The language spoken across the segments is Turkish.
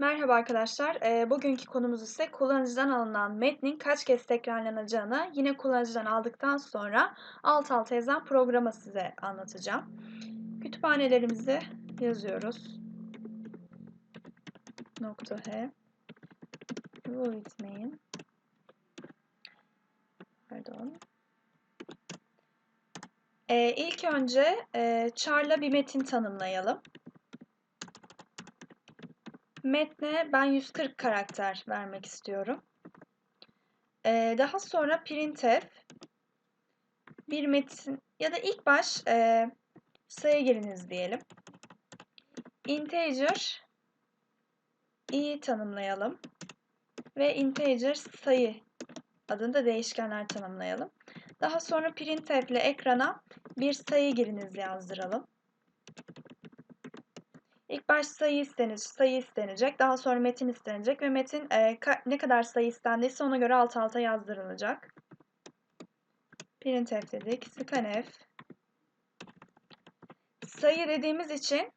Merhaba arkadaşlar. Eee, bugünkü konumuz ise kullanıcıdan alınan metnin kaç kez tekrarlanacağını yine kullanıcıdan aldıktan sonra alt alta yazan programı size anlatacağım. Kütüphanelerimizi yazıyoruz. Nokta H void main pardon ee, ilk önce e, char'la bir metin tanımlayalım. Metne ben 140 karakter vermek istiyorum. Ee, daha sonra printf bir metin ya da ilk baş e, sayı giriniz diyelim. Integer i tanımlayalım ve integer sayı adında değişkenler tanımlayalım. Daha sonra printf ile ekrana bir sayı giriniz yazdıralım. İlk baş sayı istenecek, sayı istenecek. Daha sonra metin istenecek ve metin e, ka ne kadar sayı istendiyse ona göre alt alta yazdırılacak. Printf dedik. Scanf. Sayı dediğimiz için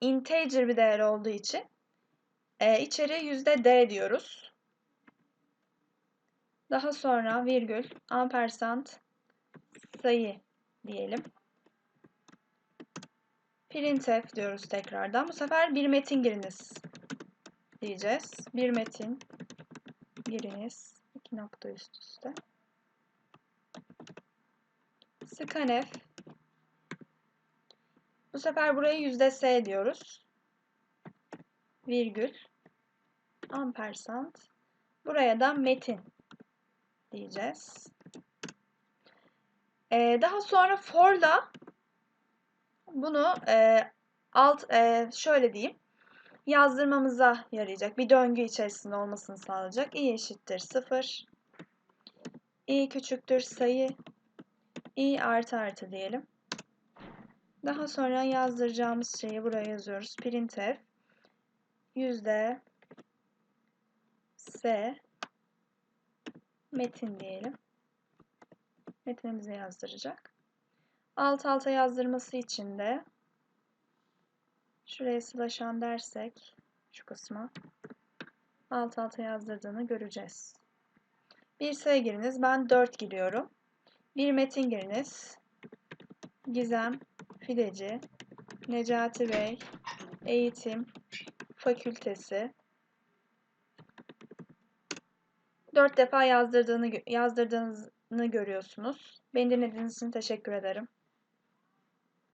integer bir değer olduğu için e, içeri yüzde %d diyoruz. Daha sonra virgül ampersand sayı diyelim. Printf diyoruz tekrardan. Bu sefer bir metin giriniz diyeceğiz. Bir metin giriniz. iki nokta üst üste. Scanf. Bu sefer burayı yüzde %s diyoruz. Virgül. Ampersand. Buraya da metin diyeceğiz. Ee, daha sonra for'la bunu e, alt e, şöyle diyeyim yazdırmamıza yarayacak. Bir döngü içerisinde olmasını sağlayacak. i eşittir 0. i küçüktür sayı. i artı artı diyelim. Daha sonra yazdıracağımız şeyi buraya yazıyoruz. Printf yüzde s metin diyelim. Metinimizi yazdıracak. Alt alta yazdırması için de şuraya slaşan dersek şu kısma alt alta yazdırdığını göreceğiz. Bir sayı giriniz. Ben 4 giriyorum. Bir metin giriniz. Gizem, Fideci, Necati Bey, Eğitim, Fakültesi. 4 defa yazdırdığını, yazdırdığınızı görüyorsunuz. Beni dinlediğiniz için teşekkür ederim.